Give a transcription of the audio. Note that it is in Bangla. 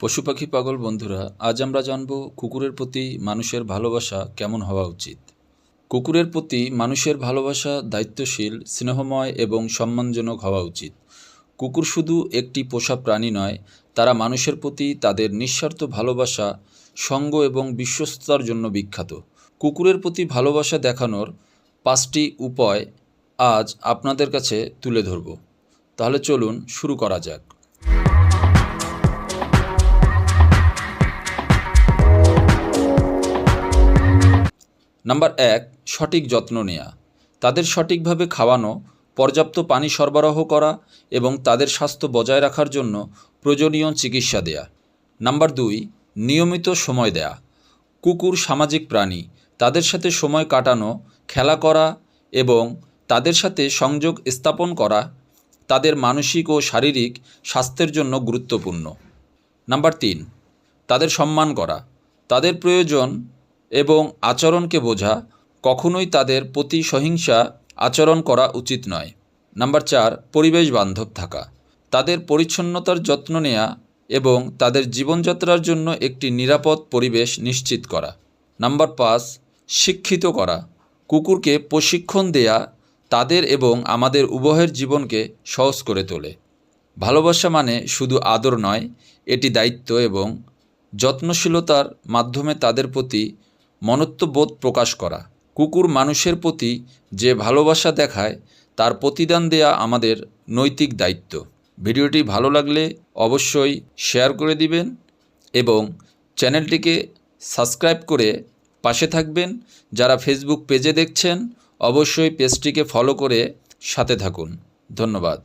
পশু পাখি পাগল বন্ধুরা, আজ আমরা জানব কুকুরের প্রতি মানুষের ভালোবাসা কেমন হওয়া উচিত। কুকুরের প্রতি মানুষের ভালোবাসা দায়িত্বশীল, স্নেহময় এবং সম্মানজনক হওয়া উচিত। কুকুর শুধু একটি পোষা প্রাণী নয়, তারা মানুষের প্রতি তাদের নিঃস্বার্থ ভালোবাসা, সঙ্গ এবং বিশ্বস্ততার জন্য বিখ্যাত। কুকুরের প্রতি ভালোবাসা দেখানোর পাঁচটি উপায় আজ আপনাদের কাছে তুলে ধরব। তাহলে চলুন শুরু করা যাক। নাম্বার এক, সঠিক যত্ন নেওয়া তাদের সঠিকভাবে খাওয়ানো, পর্যাপ্ত পানি সরবরাহ করা এবং তাদের স্বাস্থ্য বজায় রাখার জন্য প্রয়োজনীয় চিকিৎসা দেয়া। নাম্বার দুই, নিয়মিত সময় দেয়া। কুকুর সামাজিক প্রাণী, তাদের সাথে সময় কাটানো, খেলা করা এবং তাদের সাথে সংযোগ স্থাপন করা তাদের মানসিক ও শারীরিক স্বাস্থ্যের জন্য গুরুত্বপূর্ণ। নাম্বার তিন, তাদের সম্মান করা। তাদের প্রয়োজন এবং আচরণকে বোঝা কখনোই তাদের প্রতি সহিংসা আচরণ করা উচিত নয়। নাম্বার চার, পরিবেশ বান্ধব থাকা। তাদের পরিচ্ছন্নতার যত্ন নেওয়া এবং তাদের জীবনযাত্রার জন্য একটি নিরাপদ পরিবেশ নিশ্চিত করা। নাম্বার পাঁচ, শিক্ষিত করা। কুকুরকে প্রশিক্ষণ দেয়া তাদের এবং আমাদের উভয়ের জীবনকে সহজ করে তোলে। ভালোবাসা মানে শুধু আদর নয়, এটি দায়িত্ব এবং যত্নশীলতার মাধ্যমে তাদের প্রতি মনত্ববোধ প্রকাশ করা। কুকুর মানুষের প্রতি যে ভালোবাসা দেখায়, তার প্রতিদান দেয়া আমাদের নৈতিক দায়িত্ব। ভিডিওটি ভালো লাগলে অবশ্যই শেয়ার করে দিবেন এবং চ্যানেলটিকে সাবস্ক্রাইব করে পাশে থাকবেন। যারা ফেসবুক পেজে দেখছেন, অবশ্যই পেজটিকে ফলো করে সাথে থাকুন। ধন্যবাদ।